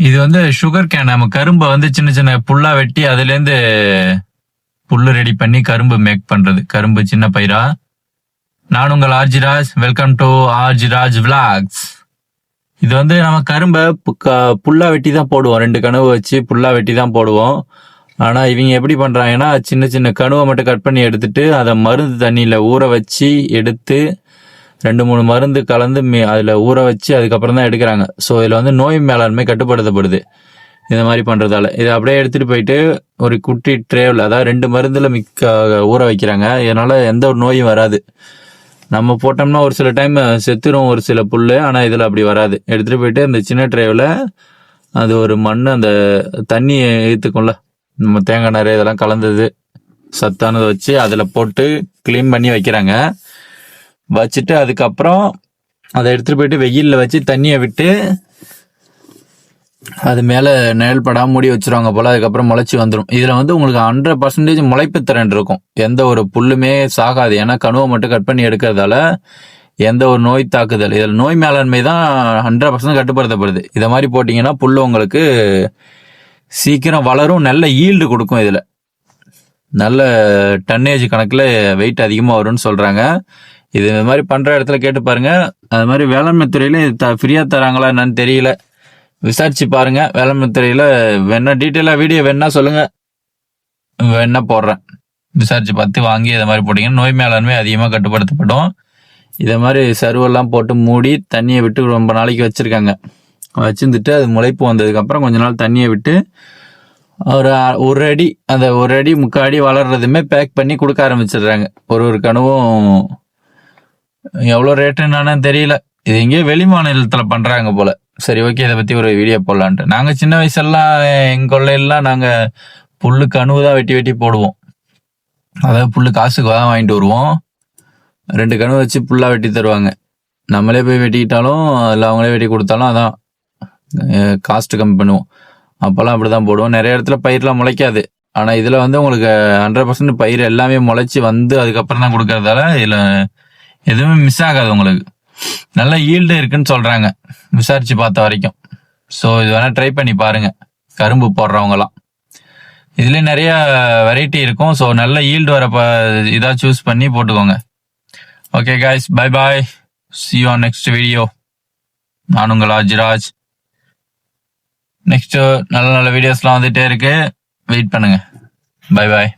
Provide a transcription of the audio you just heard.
இது வந்து sugar cane நம்ம கரும்பை வந்து சின்ன சின்ன புல்லா வெட்டி அதுலேருந்து புல்லு ரெடி பண்ணி கரும்பு மேக் பண்றது. கரும்பு சின்ன பயிரா? நான் உங்கள் Argiraj welcome to Argiraj vlogs இது வந்து நம்ம கரும்பை பு- க- புல்லா வெட்டி தான் போடுவோம். ரெண்டு கனவு வச்சு புல்லா வெட்டி தான் போடுவோம். ஆனா இவங்க எப்படி பண்றாங்கன்னா சின்ன சின்ன கணுவை மட்டும் கட் பண்ணி எடுத்துட்டு அதை மருந்து தண்ணியில ஊற வச்சு எடுத்து ரெண்டு மூணு மருந்து கலந்து மி- அதில் ஊற வச்சு அதுக்கப்புறம் தான் எடுக்கிறாங்க. ஸோ இதில் வந்து நோய் மேலாண்மை கட்டுப்படுத்தப்படுது. இந்த மாதிரி பண்ணுறதால இதை அப்படியே எடுத்துகிட்டு போயிட்டு ஒரு குட்டி ட்ரேவில் அதாவது ரெண்டு மருந்தில் மிக்க ஊற வைக்கிறாங்க. இதனால் எந்த ஒரு நோயும் வராது. நம்ம போட்டோம்னா ஒரு சில டைம் செத்துரும் ஒரு சில புல் ஆனால் இதில் அப்படி வராது. எடுத்துகிட்டு போயிட்டு அந்த சின்ன ட்ரேவில் அது ஒரு மண் அந்த தண்ணியை ஏத்துக்கும்ல நம்ம தேங்காய் நிறைய இதெல்லாம் கலந்தது சத்தானதை வச்சு அதில் போட்டு க்ளீன் பண்ணி வைக்கிறாங்க. வச்சுட்டு அதுக்கப்புறம் அதை எடுத்துட்டு போயிட்டு வெயிலில் வச்சு தண்ணியை விட்டு அது மேலே நிழல் படாமல் மூடி வச்சிருவாங்க போல் அதுக்கப்புறம் முளைச்சி வந்துடும் இதில் வந்து உங்களுக்கு ஹண்ட்ரட் பர்சன்டேஜ் முளைப்பு திறன் இருக்கும். எந்த ஒரு புல்லுமே சாகாது. ஏன்னா கணுவை மட்டும் கட் பண்ணி எடுக்கிறதால எந்த ஒரு நோய் தாக்குதல். இதில் நோய் மேலாண்மை தான் ஹண்ட்ரட் பர்சன்ட் கட்டுப்படுத்தப்படுது. இதை மாதிரி போட்டிங்கன்னா புல் உங்களுக்கு சீக்கிரம் வளரும். நல்ல ஈல்டு கொடுக்கும் இதில். நல்ல டன்னேஜ் கணக்கில் வெயிட் அதிகமாக வரும்னு சொல்கிறாங்க இது இந்த மாதிரி பண்ணுற இடத்துல கேட்டு பாருங்கள் அது மாதிரி வேளாண்மை துறையில் இது த ஃப்ரீயாக தராங்களா என்னன்னு தெரியல. விசாரிச்சு பாருங்கள் வேளாண்மை துறையில் வேணா டீட்டெயிலாக வீடியோ வேணா சொல்லுங்கள் வேணா போடுறேன். விசாரிச்சு பார்த்து வாங்கி இதை மாதிரி போட்டீங்கன்னா நோய் மேலாண்மை அதிகமாக கட்டுப்படுத்தப்படும். இதை மாதிரி சருவெல்லாம் போட்டு மூடி தண்ணியை விட்டு ரொம்ப நாளைக்கு வச்சுருக்காங்க. வச்சிருந்துட்டு அது முளைப்பு வந்ததுக்கப்புறம் கொஞ்ச நாள் தண்ணியை விட்டு ஒரு ஒரு அடி அந்த ஒரு அடி முக்கால் அடி வளர்றதுமே பேக் பண்ணி கொடுக்க ஆரம்பிச்சிடுறாங்க. ஒரு ஒரு கனவும் எவ்வளோ என்னன்னு தெரியல. இது எங்கேயோ வெளி மாநிலத்தில் பண்ணுறாங்க போல. சரி ஓகே இதை பற்றி ஒரு வீடியோ போடலான்ட்டு. நாங்கள் சின்ன வயசுலாம் எங்கள் கொள்ளையெல்லாம் நாங்கள் புல்லு கனவு தான் வெட்டி வெட்டி போடுவோம். அதாவது புல்லு காசுக்கு தான் வாங்கிட்டு வருவோம். ரெண்டு கனவு வச்சு புல்லாக வெட்டி தருவாங்க. நம்மளே போய் வெட்டிக்கிட்டாலும் இல்லை அவங்களே வெட்டி கொடுத்தாலும் அதான் காஸ்ட் கம்மி பண்ணுவோம். அப்போல்லாம் அப்படி தான் போடுவோம். நிறைய இடத்துல பயிரெலாம் முளைக்காது. ஆனால் இதில் வந்து உங்களுக்கு ஹண்ட்ரட் பர்சன்ட் பயிர் எல்லாமே முளைச்சி வந்து அதுக்கப்புறம் தான் கொடுக்கறதால இதில் எதுவுமே மிஸ் ஆகாது உங்களுக்கு. நல்ல ஈல்டு இருக்குன்னு சொல்கிறாங்க விசாரிச்சு பார்த்த வரைக்கும். ஸோ இது வேணால் ட்ரை பண்ணி பாருங்க. கரும்பு போடுறவங்கலாம். இதுலேயே நிறைய வெரைட்டி இருக்கும். ஸோ நல்ல ஈல்டு வர இதாக சூஸ் பண்ணி போட்டுக்கோங்க. Okay guys bye bye see on next video நான் உங்கள் அஜிராஜ் நெக்ஸ்ட் நல்ல நல்ல வீடியோஸ்லாம் வந்துட்டே இருக்கு. வெயிட் பண்ணுங்க. Bye bye